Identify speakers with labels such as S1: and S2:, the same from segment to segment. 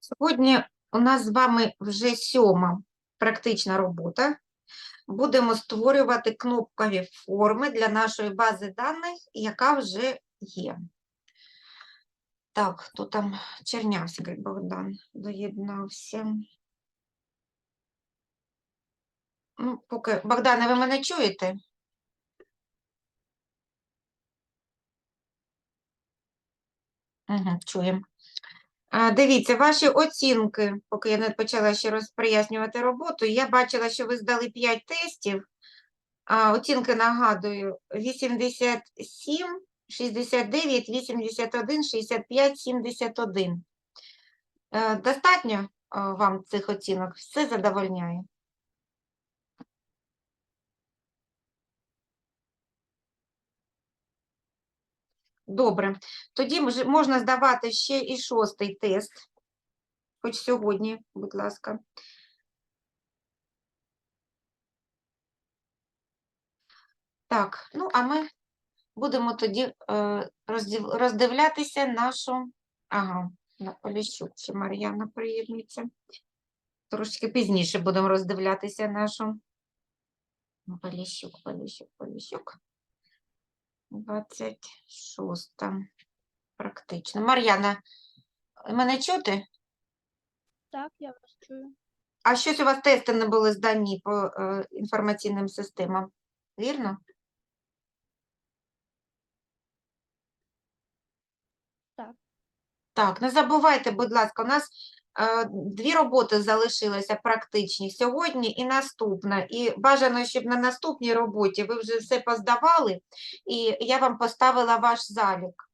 S1: Сьогодні у нас з вами вже сьома практична робота. Будемо створювати кнопкові форми для нашої бази даних, яка вже є. Так, хто там Чернявський Богдан доєднався. Ну, поки... Богдане, ви мене чуєте? Угу, чуємо. Дивіться, ваші оцінки, поки я не почала ще розприяснювати роботу, я бачила, що ви здали 5 тестів. А, Оцінки нагадую: 87, 69, 81, 65, 71. Е, Достатньо вам цих оцінок? Все задовольняє? Добре. Тоді можна здавати ще і шостий тест. Хоч сьогодні, будь ласка. Так, ну а ми будемо тоді е, роздивлятися нашу. Ага, на Поліщук чи Мар'яна приєднується. Трошки пізніше будемо роздивлятися нашу. Поліщук, Поліщук, Поліщук. 26. Практично. Мар'яна, мене чути?
S2: Так, я вас чую.
S1: А щось у вас тести не були здані по е, інформаційним системам, вірно?
S2: Так.
S1: Так, не забувайте, будь ласка, у нас дві роботи залишилися практичні сьогодні і наступна. І бажано, щоб на наступній роботі ви вже все поздавали, і я вам поставила ваш залік.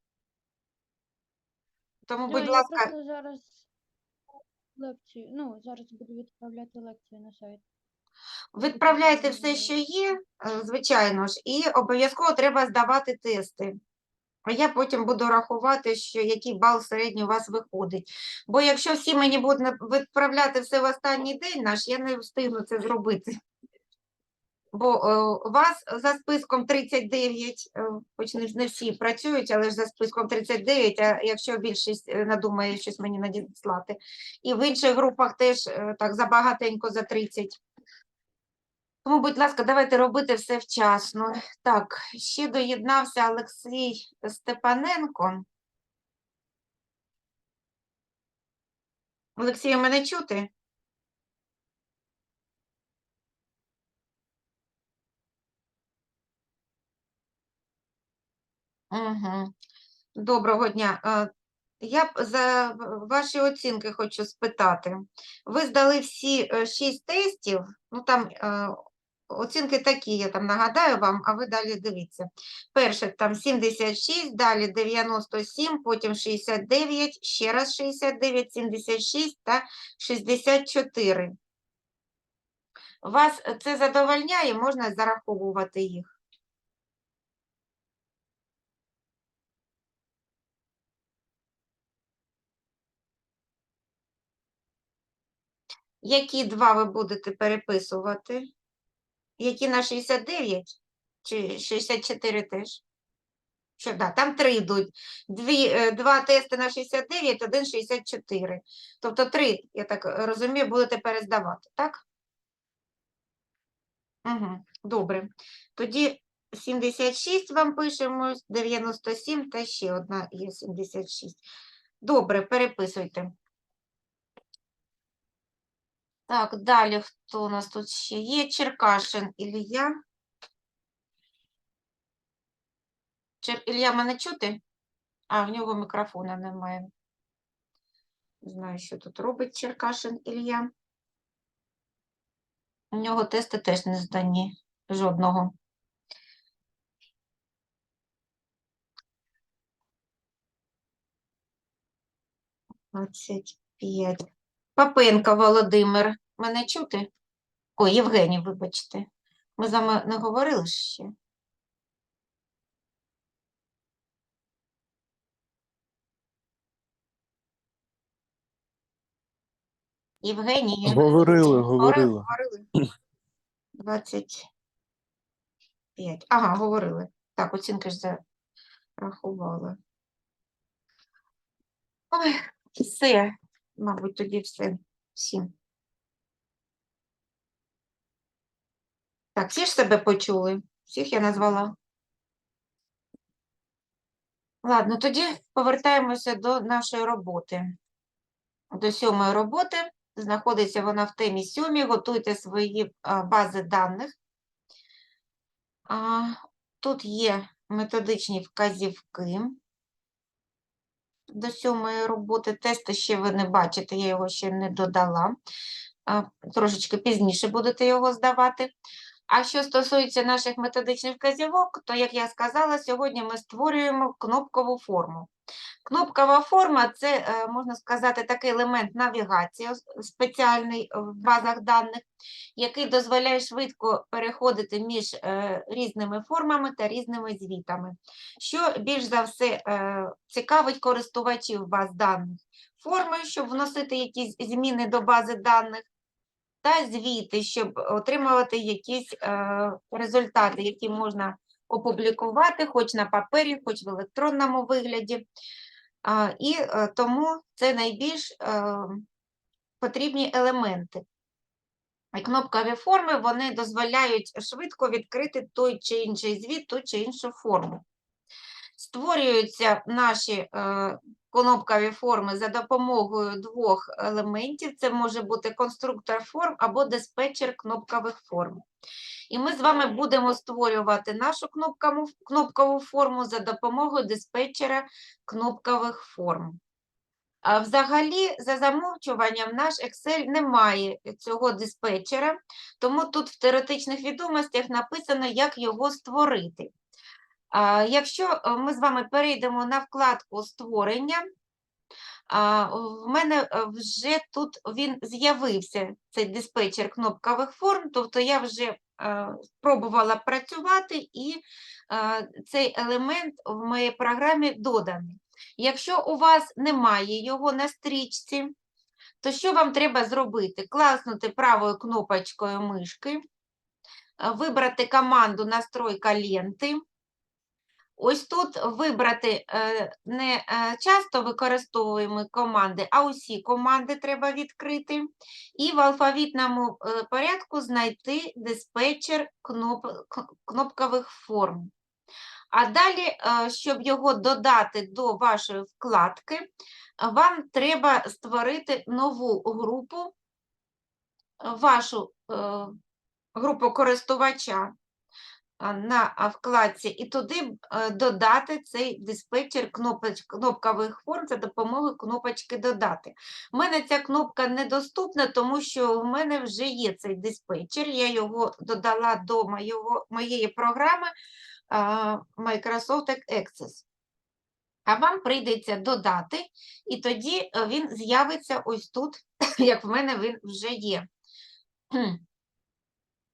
S1: Тому,
S2: Ну,
S1: будь ласка,
S2: просто зараз лекцію, ну, зараз буду відправляти лекцію на сайт.
S1: відправляйте все, що є, е, звичайно ж, і обов'язково треба здавати тести. А я потім буду рахувати, що який бал середній у вас виходить. Бо якщо всі мені будуть відправляти все в останній день наш, я не встигну це зробити. Бо е, у вас за списком 39, е, хоч не, всі працюють, але ж за списком 39, а якщо більшість е, надумає щось мені надіслати. І в інших групах теж так забагатенько за 30. Тому, будь ласка, давайте робити все вчасно. Так, ще доєднався Олексій Степаненко. Олексію, мене чути? Угу. Доброго дня. Е, Я за ваші оцінки хочу спитати. Ви здали всі е, шість тестів, ну там е, оцінки такі, я там нагадаю вам, а ви далі дивіться. Перше там 76, далі 97, потім 69, ще раз 69, 76 та 64. Вас це задовольняє, можна зараховувати їх. Які два ви будете переписувати? Які на 69 чи 64 теж? Що, да, там три йдуть. Дві, е, два тести на 69, один 64. Тобто три, я так розумію, будете перездавати, так? Угу, добре. Тоді 76 вам пишемо, 97 та ще одна є 76. Добре, переписуйте. Так, далі хто у нас тут ще є? Черкашин Ілля. Чер... Ілля, мене чути? А, в нього мікрофона немає. Не знаю, що тут робить Черкашин Ілля. У нього тести теж не здані. Жодного. Двадцять п'ять. Папенко Володимир. Мене чути? Ой, Євгеній, вибачте. Ми з вами не говорили ще. Євгеній.
S3: Говорили,
S1: Говорили,
S3: говорили.
S1: говорили. 25. Ага, говорили. Так, оцінки ж зарахували. Ой, все. Мабуть, тоді все. Всім. Так, всі ж себе почули? Всіх я назвала. Ладно, тоді повертаємося до нашої роботи. До сьомої роботи. Знаходиться вона в темі сьомій. Готуйте свої бази даних. Тут є методичні вказівки до сьомої роботи. Тесту ще ви не бачите, я його ще не додала. Трошечки пізніше будете його здавати. А що стосується наших методичних вказівок, то, як я сказала, сьогодні ми створюємо кнопкову форму. Кнопкова форма це, е, можна сказати, такий елемент навігації спеціальний в базах даних, який дозволяє швидко переходити між е, різними формами та різними звітами. Що більш за все е, цікавить користувачів баз даних? Форми, щоб вносити якісь зміни до бази даних, та звіти, щоб отримувати якісь результати, які можна опублікувати хоч на папері, хоч в електронному вигляді. І е, тому це найбільш е, потрібні елементи. І кнопкові форми вони дозволяють швидко відкрити той чи інший звіт, ту чи іншу форму. Створюються наші кнопкові форми за допомогою двох елементів. Це може бути конструктор форм або диспетчер кнопкових форм. І ми з вами будемо створювати нашу кнопкову форму за допомогою диспетчера кнопкових форм. А взагалі, за замовчуванням, наш Excel не має цього диспетчера, тому тут в теоретичних відомостях написано, як його створити. Якщо е, ми з вами перейдемо на вкладку створення, в мене е, вже тут він з'явився, цей диспетчер кнопкових форм, тобто я вже е, спробувала працювати і цей елемент в моїй програмі доданий. Якщо у вас немає його на стрічці, то що вам треба зробити? Класнути правою кнопочкою мишки, вибрати команду настройка ленти. Ось тут вибрати е, не е, часто використовуємо команди, а усі команди треба відкрити. І в алфавітному е, порядку знайти диспетчер кноп, кнопкових форм. А далі, щоб його додати до вашої вкладки, вам треба створити нову групу, вашу групу користувача на вкладці і туди е, додати цей диспетчер кнопоч, кнопкових форм за допомогою кнопочки додати. У мене ця кнопка недоступна, тому що в мене вже є цей диспетчер. Я його додала до моєго, моєї програми Microsoft Access. А вам прийдеться додати, і тоді е, він з'явиться ось тут, як в мене він вже є.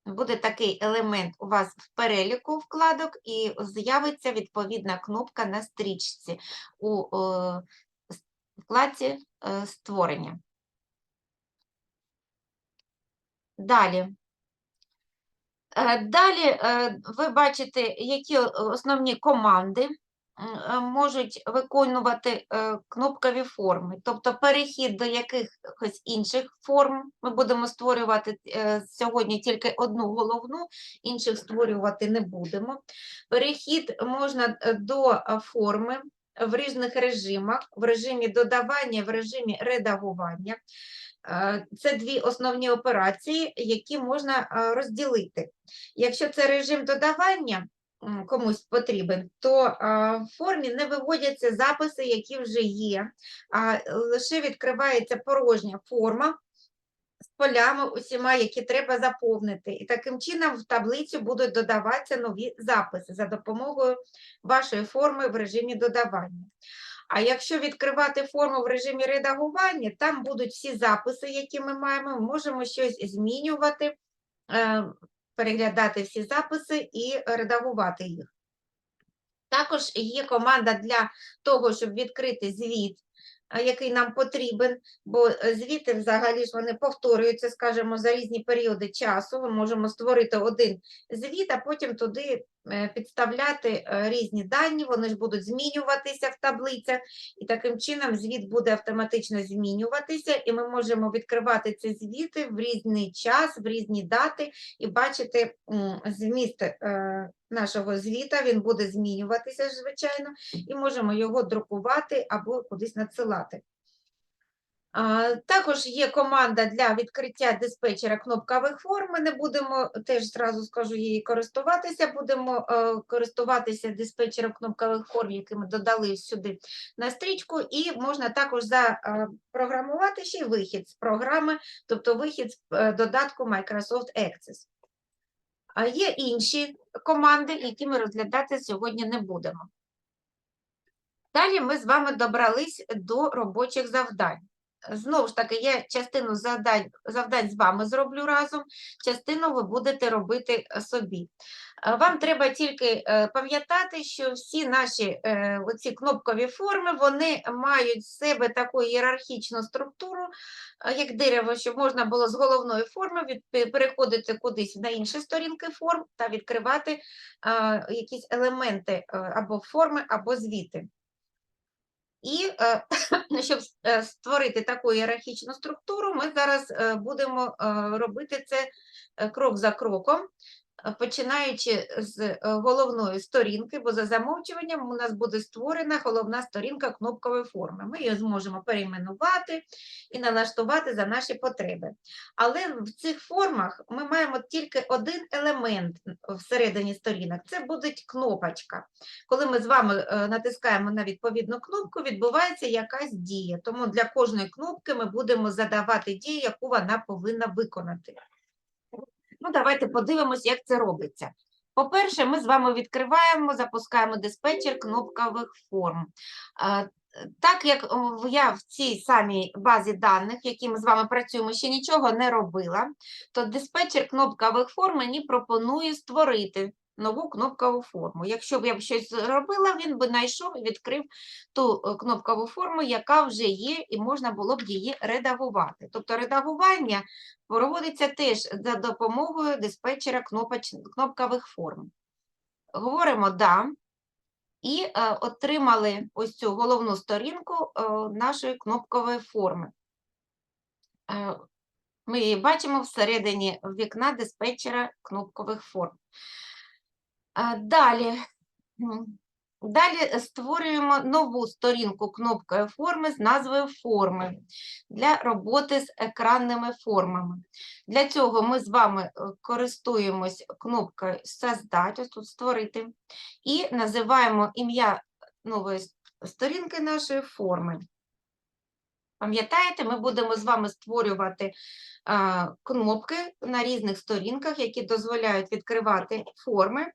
S1: Буде такий елемент у вас в переліку вкладок, і з'явиться відповідна кнопка на стрічці у е, вкладці е, створення. Далі. Е, Далі ви бачите, які основні команди можуть виконувати е, кнопкові форми, тобто перехід до якихось інших форм. Ми будемо створювати е, сьогодні тільки одну головну, інших створювати не будемо. Перехід можна е, до е, форми в різних режимах, в режимі додавання, в режимі редагування. Е, Це дві основні операції, які можна е, розділити. Якщо це режим додавання комусь потрібен, то в формі не виводяться записи, які вже є, а лише відкривається порожня форма з полями усіма, які треба заповнити. І таким чином в таблицю будуть додаватися нові записи за допомогою вашої форми в режимі додавання. А якщо відкривати форму в режимі редагування, там будуть всі записи, які ми маємо, можемо щось змінювати, е, переглядати всі записи і редагувати їх. Також є команда для того, щоб відкрити звіт, який нам потрібен, бо е, звіти взагалі ж вони повторюються, скажімо, за різні періоди часу. Ми можемо створити один звіт, а потім туди підставляти е, різні дані, вони ж будуть змінюватися в таблицях, і таким чином звіт буде автоматично змінюватися, і ми можемо відкривати ці звіти в різний час, в різні дати, і бачити зміст е, нашого звіта, він буде змінюватися, звичайно, і можемо його друкувати або кудись надсилати. Також є команда для відкриття диспетчера кнопкових форм. Ми не будемо, теж зразу скажу її користуватися, будемо е, користуватися диспетчером кнопкових форм, який ми додали сюди на стрічку, і можна також запрограмувати ще й вихід з програми, тобто вихід з е, додатку Microsoft Access. А є інші команди, які ми розглядати сьогодні не будемо. Далі ми з вами добрались до робочих завдань. Знову ж таки, я частину завдань, завдань з вами зроблю разом, частину ви будете робити е, собі. Е, Вам треба тільки е, пам'ятати, що всі наші оці кнопкові форми, вони мають в себе таку ієрархічну структуру, як дерево, щоб можна було з головної форми переходити кудись на інші сторінки форм та відкривати якісь елементи або форми, або звіти. І е, щоб е, створити таку ієрархічну структуру, ми зараз е, будемо робити це крок за кроком, починаючи з е, головної сторінки, бо за замовчуванням у нас буде створена головна сторінка кнопкової форми. Ми її зможемо перейменувати і налаштувати за наші потреби. Але в цих формах ми маємо тільки один елемент всередині сторінок це буде кнопочка коли ми з вами е, натискаємо на відповідну кнопку, відбувається якась дія. Тому для кожної кнопки ми будемо задавати дію, яку вона повинна виконати. Ну, давайте подивимось, як це робиться. По-перше, ми з вами відкриваємо, запускаємо диспетчер кнопкових форм. Так як я в цій самій базі даних, які ми з вами працюємо, ще нічого не робила, то диспетчер кнопкових форм мені пропонує створити нову кнопкову форму. Якщо б я б щось зробила, він би знайшов і відкрив ту е, кнопкову форму, яка вже є, і можна було б її редагувати. Тобто редагування проводиться теж за допомогою диспетчера кнопоч... кнопкових форм. Говоримо «да» і е, отримали ось цю головну сторінку е, нашої кнопкової форми. Е, ми її бачимо всередині вікна диспетчера кнопкових форм. Далі. Далі створюємо нову сторінку кнопкою форми з назвою форми для роботи з екранними формами. Для цього ми з вами е, користуємось кнопкою «Создать», ось тут створити, і називаємо ім'я нової сторінки нашої форми. Пам'ятаєте, ми будемо з вами створювати а, кнопки на різних сторінках, які дозволяють відкривати форми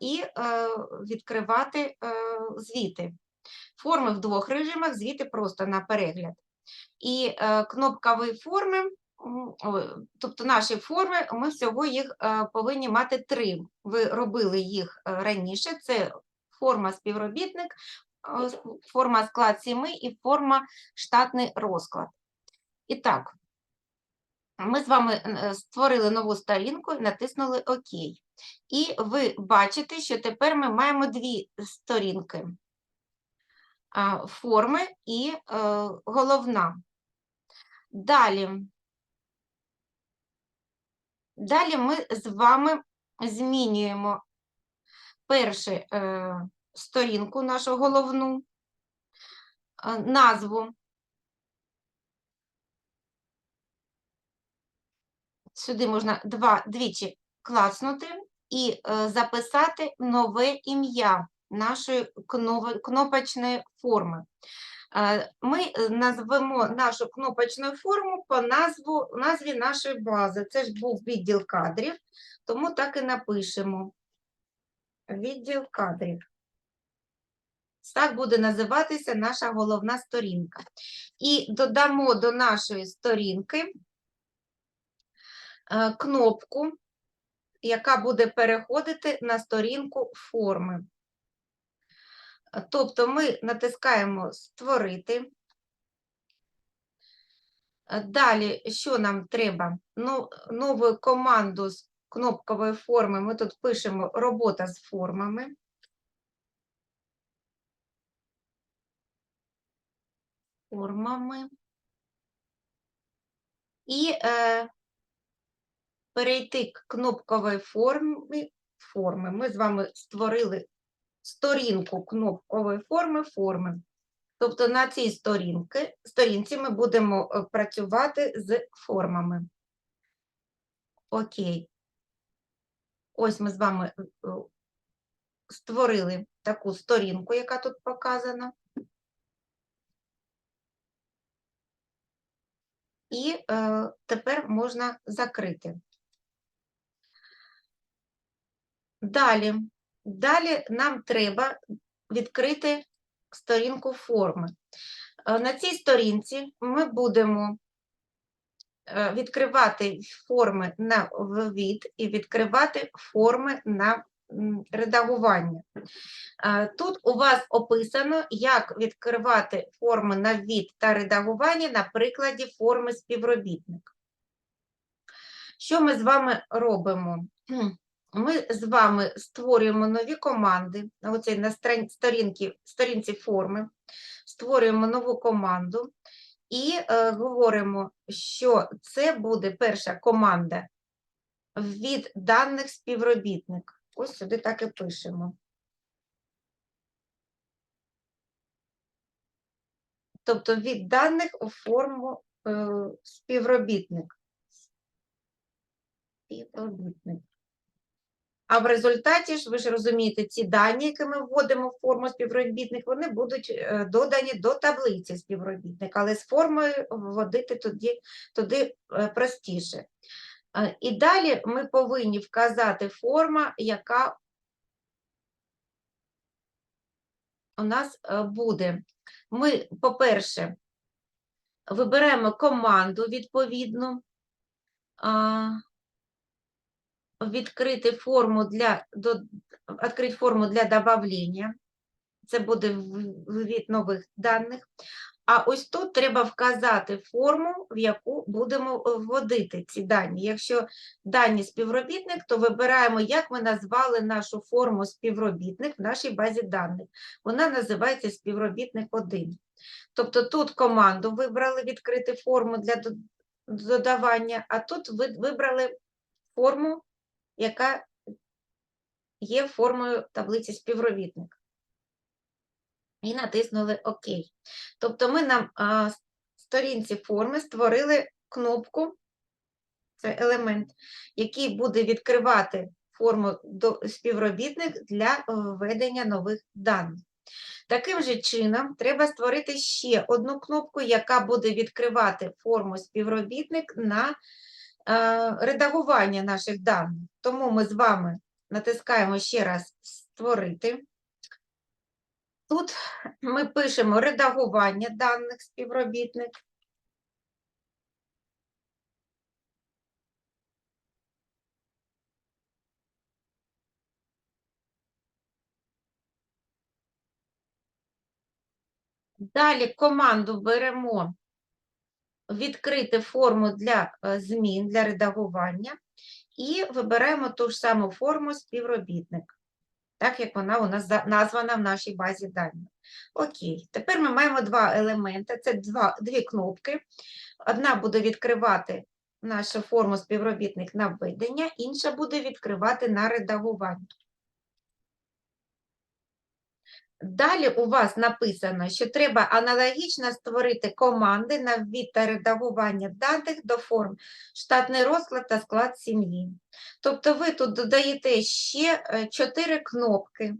S1: і е, відкривати е, звіти. Форми в двох режимах, звіти просто на перегляд. І е, кнопкові форми, тобто наші форми, ми всього їх повинні мати три. Ви робили їх раніше. Це форма співробітник, форма склад сіми і форма штатний розклад. І так, ми з вами створили нову сторінку натиснули ОК. І ви бачите, що тепер ми маємо дві сторінки форми і е, головна. Далі. Далі ми з вами змінюємо першу е, сторінку нашу головну, е, назву. Сюди можна два, двічі клацнути і е, записати нове ім'я нашої кнопочної форми. Е, Ми е, назвемо нашу кнопочну форму по назву, назві нашої бази. Це ж був відділ кадрів, тому так і напишемо. Відділ кадрів. Так буде називатися наша головна сторінка. І додамо до нашої сторінки кнопку, яка буде переходити на сторінку форми. Тобто ми натискаємо Створити. Далі, що нам треба? Ну, нову команду з кнопкової форми ми тут пишемо робота з формами. Формами. І е, перейти к кнопкової форми, форми. Ми з вами створили сторінку кнопкової форми форми. Тобто на цій сторінки, сторінці ми будемо е, працювати з формами. Окей. Ось ми з вами е, е, створили таку сторінку, яка тут показана. І е, тепер можна закрити. Далі. Далі нам треба відкрити сторінку форми. Е, На цій сторінці ми будемо е, відкривати форми на ввід і відкривати форми на редагування. Е, Тут у вас описано, як відкривати форми на ввід та редагування на прикладі форми співробітник. Що ми з вами робимо? Ми з вами створюємо нові команди, на оцій на сторінці, сторінці форми, створюємо нову команду і е, говоримо, що це буде перша команда від даних співробітник. Ось сюди так і пишемо. Тобто від даних у форму е, співробітник. Співробітник. А в результаті ж, ви ж розумієте, ці дані, які ми вводимо в форму співробітник, вони будуть е, додані до таблиці співробітник, але з формою вводити туди, туди е, простіше. Е, І далі ми повинні вказати форма, яка у нас буде. Ми, по-перше, виберемо команду відповідну, відкрити форму для, до, відкрити форму для добавлення. Це буде в- ввід нових даних. А ось тут треба вказати форму, в яку будемо вводити ці дані. Якщо дані співробітник, то вибираємо, як ми назвали нашу форму співробітник в нашій базі даних. Вона називається співробітник 1. Тобто тут команду вибрали відкрити форму для додавання, а тут вибрали форму, яка є формою таблиці співробітник. І натиснули ОК. Тобто ми на сторінці форми створили кнопку, це елемент, який буде відкривати форму до співробітник для введення нових даних. Таким же чином, треба створити ще одну кнопку, яка буде відкривати форму співробітник на редагування наших даних. Тому ми з вами натискаємо ще раз Створити. Тут ми пишемо редагування даних співробітник. Далі команду беремо відкрити форму для е, змін, для редагування і вибираємо ту ж саму форму співробітник, так як вона у нас названа в нашій базі даних. Окей, тепер ми маємо два елементи, це два, дві кнопки. Одна буде відкривати нашу форму співробітник на введення, інша буде відкривати на редагування. Далі у вас написано, що треба аналогічно створити команди на ввід та редагування даних до форм штатний розклад та склад сім'ї. Тобто ви тут додаєте ще е, чотири кнопки.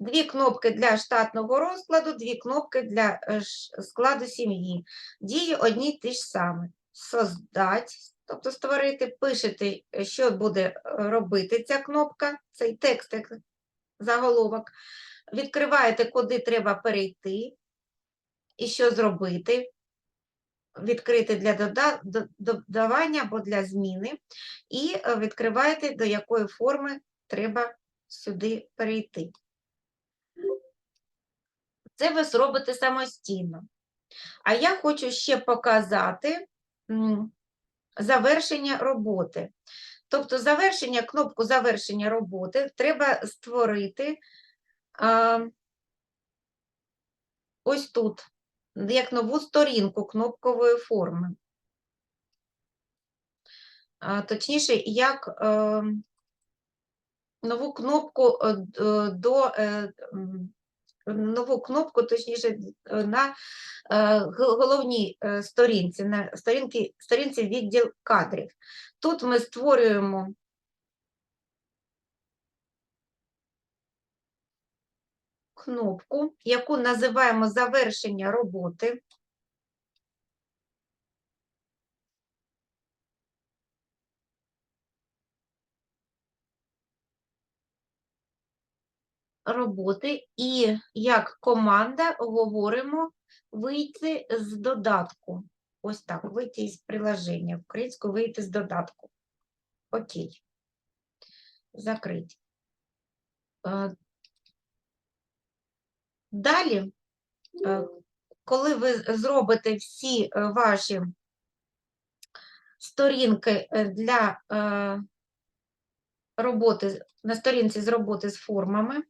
S1: Дві кнопки для штатного розкладу, дві кнопки для е, складу сім'ї. Дії одні ті ж самі. Создать, тобто створити, пишете, е, що буде робити ця кнопка, цей текст, як заголовок. Відкриваєте, куди треба перейти і що зробити. Відкрити для додавання або для зміни, і е, відкриваєте, до якої форми треба сюди перейти. Це ви зробите самостійно. А я хочу ще показати завершення роботи. Тобто завершення, кнопку завершення роботи треба створити ось тут, як нову сторінку кнопкової форми. Точніше, як е, нову кнопку е, е, до нову кнопку, точніше, на головній сторінці, на сторінці, сторінці відділ кадрів. Тут ми створюємо кнопку, яку називаємо завершення роботи. роботи і як команда говоримо вийти з додатку. Ось так, вийти із приложення. Українською вийти з додатку. Окей. Закрить. Далі, е, коли ви зробите всі е, ваші сторінки е, для роботи на сторінці з роботи з формами,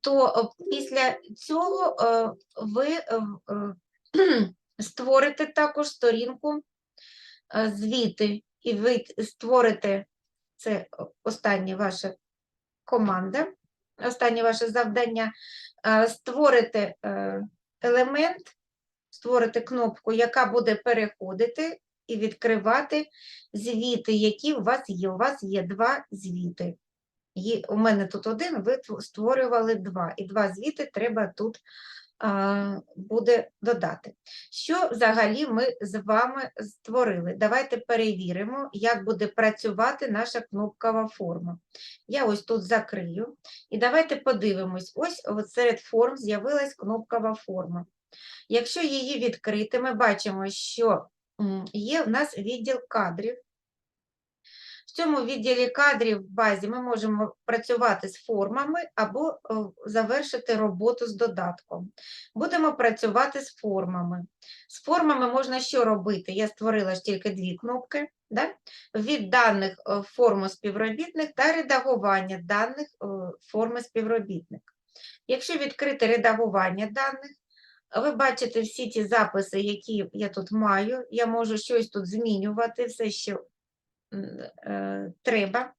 S1: то після цього ви створите також сторінку звіти, і ви створите це остання ваша команда, останнє ваше завдання, створити е, елемент, створити кнопку, яка буде переходити і відкривати звіти, які у вас є. У вас є два звіти. І у мене тут один, ви створювали два, і два звіти треба тут буде додати. Що взагалі ми з вами створили? Давайте перевіримо, як буде працювати наша кнопкова форма. Я ось тут закрию, і давайте подивимось, ось серед форм з'явилась кнопкова форма. Якщо її відкрити, ми бачимо, що є в нас відділ кадрів. Цьому відділі кадрів в базі ми можемо працювати з формами або е, завершити роботу з додатком. Будемо працювати з формами. З формами можна що робити? Я створила ж тільки дві кнопки. Да? Від даних е, форму співробітник та редагування даних е, форми співробітник. Якщо відкрити редагування даних, ви бачите всі ті записи, які я тут маю. Я можу щось тут змінювати, все, що треба.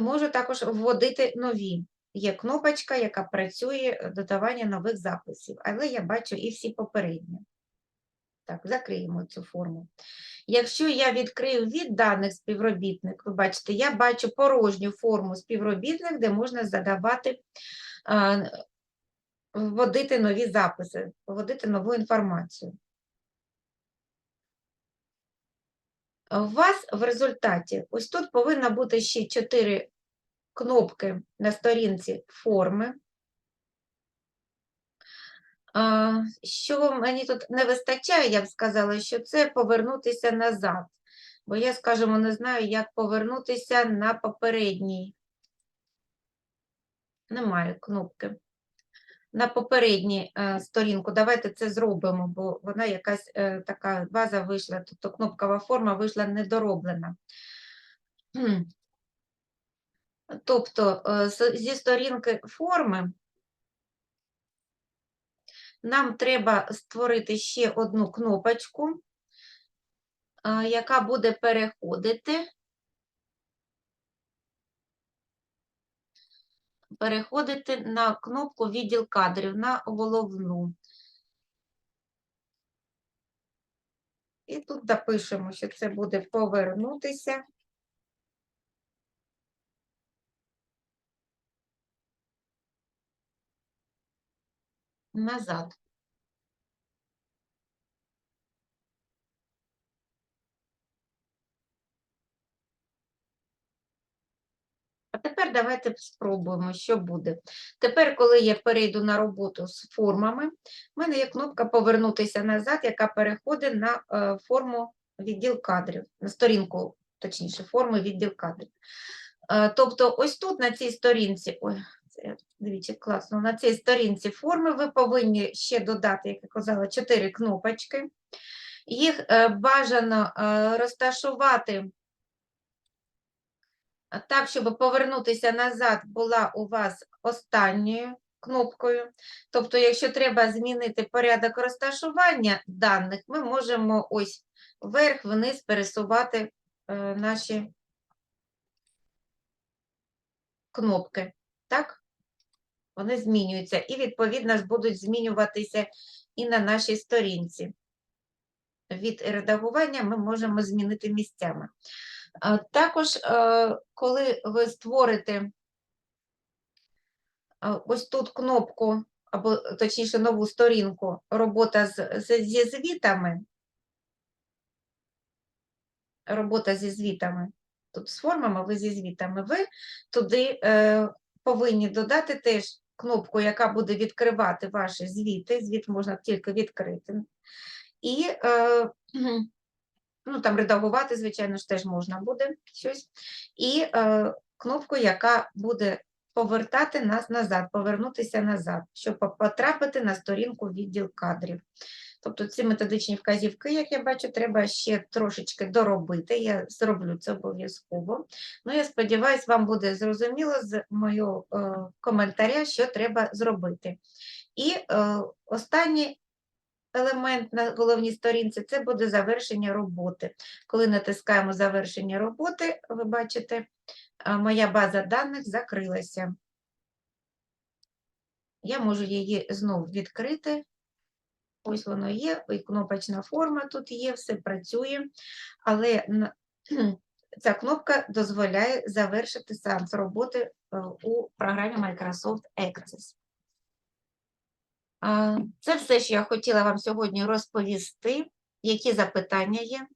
S1: Можу також вводити нові. Є кнопочка, яка працює е, додавання нових записів, але я бачу і всі попередні. Так, закриємо цю форму. Якщо я відкрию від даних співробітник, ви бачите, я бачу порожню форму співробітник, де можна задавати, е, вводити нові записи, вводити нову інформацію. У вас в результаті ось тут повинно бути ще чотири кнопки на сторінці форми. Що мені тут не вистачає, я б сказала, що це повернутися назад. Бо я, скажімо, не знаю, як повернутися на попередній. Немає кнопки. На попередній е, сторінку. Давайте це зробимо, бо вона якась е, така база вийшла, тобто кнопкова форма вийшла недороблена. Тобто е, зі сторінки форми нам треба створити ще одну кнопочку, яка буде переходити. Переходити на кнопку відділ кадрів на головну. І тут допишемо, що це буде повернутися. Назад. А тепер давайте спробуємо, що буде. Тепер, коли я перейду на роботу з формами, в мене є кнопка Повернутися назад, яка переходить на е, форму відділ кадрів, на сторінку, точніше, форми відділ кадрів. Е, Тобто, ось тут на цій сторінці, ой, це я двічі класно, на цій сторінці форми ви повинні ще додати, як я казала, чотири кнопочки. Їх е, бажано розташувати так, щоб повернутися назад, була у вас останньою кнопкою. Тобто, якщо треба змінити порядок розташування даних, ми можемо ось вверх-вниз пересувати е, наші кнопки. Так? Вони змінюються і, відповідно, ж будуть змінюватися і на нашій сторінці. Від редагування ми можемо змінити місцями. Також, е, коли ви створите ось тут кнопку, або точніше нову сторінку робота зі звітами, робота зі звітами, тут з формами, ви зі звітами, ви туди е, повинні додати теж кнопку, яка буде відкривати ваші звіти. Звіт можна тільки відкрити. І е, ну, там редагувати, звичайно ж, теж можна буде щось. І е, кнопку, яка буде повертати нас назад, повернутися назад, щоб потрапити на сторінку відділ кадрів. Тобто ці методичні вказівки, як я бачу, треба ще трошечки доробити. Я зроблю це обов'язково. Ну, я сподіваюся, вам буде зрозуміло з мого е, коментаря, що треба зробити. І е, останній елемент на головній сторінці це буде завершення роботи. Коли натискаємо завершення роботи, ви бачите, моя база даних закрилася. Я можу її знову відкрити. Ось воно є, і кнопочна форма тут є, все працює, але ця кнопка дозволяє завершити сеанс роботи е, у програмі Microsoft Access. Це все, що я хотіла вам сьогодні розповісти. Які запитання є?